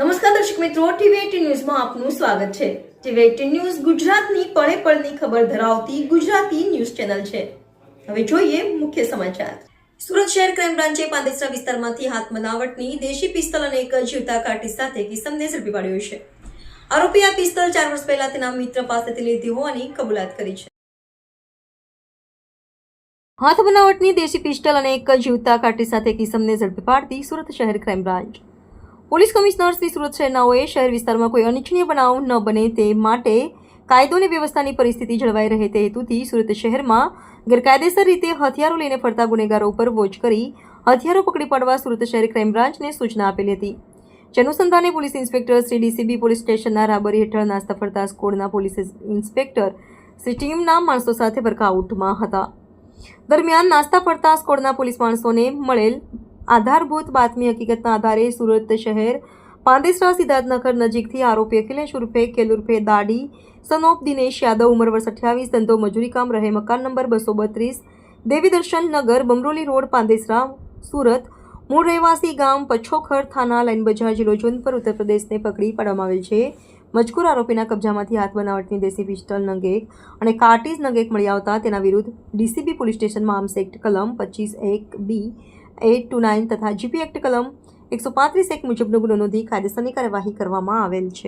નમસ્કાર દર્શક મિત્રો ટીવી ન્યૂઝમાં આપનું સ્વાગત છે. ટીવી ન્યૂઝ ગુજરાતની પળે પળની ખબર ધરાવતી ગુજરાતી ન્યૂઝ ચેનલ છે. હવે જોઈએ મુખ્ય સમાચાર. સુરત શહેર ક્રાઇમ બ્રાન્ચે પાંદેસરા વિસ્તારમાંથી હાથ બનાવટની દેશી પિસ્તલ અને એક જીવતા કાટી સાથે કિસમને ઝડપી પાડ્યો છે. આરોપી આ પિસ્તલ ચાર વર્ષ પહેલા તેના મિત્ર પાસેથી લીધી હોવાની કબૂલાત કરી છે. હાથ બનાવટની દેશી પિસ્ટલ અને એક જીવતા કાટી સાથે કિસમને ઝડપી પાડતી સુરત શહેર ક્રાઇમ બ્રાન્ચ. પોલીસ કમિશનર્સની સુરત સેનાઓએ શહેર વિસ્તારમાં કોઈ અનિચ્છનીય બનાવ ન બને તે માટે કાયદો અને વ્યવસ્થાની પરિસ્થિતિ જળવાઈ રહે તે હેતુથી સુરત શહેરમાં ગેરકાયદેસર રીતે હથિયારો લઈને ફરતા ગુનેગારો ઉપર વોચ કરી હથિયારો પકડી પાડવા સુરત શહેર ક્રાઇમ બ્રાન્ચને સૂચના આપેલી હતી. જેનુસંધાને police inspector Shri DCB police સ્ટેશનના રાબરી હેઠળ નાસ્તા ફરતા સ્કોડના પોલીસ ઇન્સ્પેક્ટર શ્રી ટીમના માણસો સાથે વર્કઆઉટમાં હતા. દરમિયાન નાસ્તા ફરતા સ્કોડના પોલીસ માણસોને મળેલ આધારભૂત બાતમી હકીકતના આધારે સુરત શહેર પાંદેસરા સિદ્ધાર્થનગર નજીકથી આરોપી અખિલેશ ઉર્ફે ખેલ ઉર્ફે દાડી, સનોપ દિનેશ યાદવ, ઉંમર વર્ષ અઠ્યાવીસ, ધંધો મજૂરી કામ, રહે મકાન નંબર બસો બત્રીસ દેવી દર્શન નગર, બમરોલી રોડ પાંદેસરા સુરત, મૂળ રહેવાસી ગામ પછોખર થાના લાઇન બજાર જિલ્લો જોધપુર ઉત્તર પ્રદેશને પકડી પાડવામાં આવેલ છે. મજકૂર આરોપીના કબજામાંથી હાથ બનાવટની દેશી પિસ્ટલ નંગેક અને કાર્ટીઝ નંગેક મળી આવતા તેના વિરુદ્ધ ડીસીબી પોલીસ સ્ટેશનમાં આર્મ્સ એક્ટ કલમ પચીસ એક બી એટ ટુ નાઇન તથા જીપી એક્ટ કલમ એકસો પાંત્રીસ એક મુજબનો ગુનો નોંધી કાયદેસરની કાર્યવાહી કરવામાં આવેલ છે.